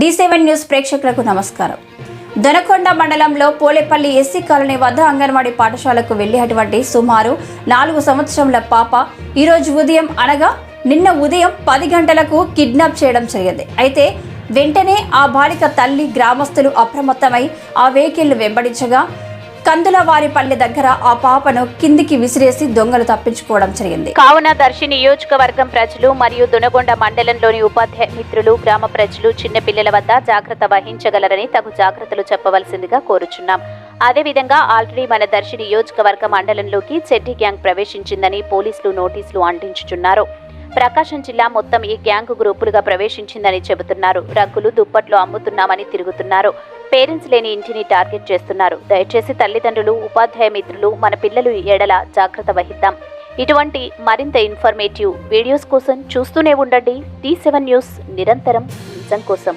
D seven news ప్రేక్షకులకు నమస్కారం. దొనకొండ మండలంలో పోలేపల్లి ఎస్సీ కాలనీ వద్ద అంగన్వాడీ పాఠశాలకు వెళ్ళేటువంటి సుమారు నాలుగు సంవత్సరముల పాప ఈరోజు ఉదయం అనగా నిన్న ఉదయం పది గంటలకు కిడ్నాప్ చేయడం జరిగింది. అయితే వెంటనే ఆ బాలిక తల్లి గ్రామస్తులు అప్రమత్తమై ఆ వెహికల్ వెంబడించగా కందులవారిపల్లి దగ్గర ఆ పాపను కిందికి విసిరేసి దొంగలు తప్పించుకోవడం జరిగింది. కావున దర్శి నియోజకవర్గం ప్రజలు మరియు దునగొండ మండలంలోని ఉపాధ్యాయ మిత్రులు గ్రామ ప్రజలు చిన్న పిల్లల వద్ద జాగ్రత్త వహించగలరని తగు జాగ్రత్తలు చెప్పవలసిందిగా కోరుచున్నాం. అదేవిధంగా ఆల్రెడీ మన దర్శి నియోజకవర్గ మండలంలోకి చెడ్డి గ్యాంగ్ ప్రవేశించిందని పోలీసులు నోటీసులు అంటించుచున్నారు. ప్రకాశం జిల్లా మొత్తం ఈ గ్యాంగ్ గ్రూపులుగా ప్రవేశించిందని చెబుతున్నారు. రగ్గులు దుప్పట్లు అమ్ముతున్నామని తిరుగుతున్నారు. పేరెంట్స్ లేని ఇంటిని టార్గెట్ చేస్తున్నారు. దయచేసి తల్లిదండ్రులు ఉపాధ్యాయ మిత్రులు మన పిల్లలు ఎడల జాగ్రత్త వహిద్దాం. ఇటువంటి మరింత ఇన్ఫర్మేటివ్ వీడియోస్ కోసం చూస్తూనే ఉండండి. టీ సెవెన్ న్యూస్ నిరంతరం నిజం కోసం.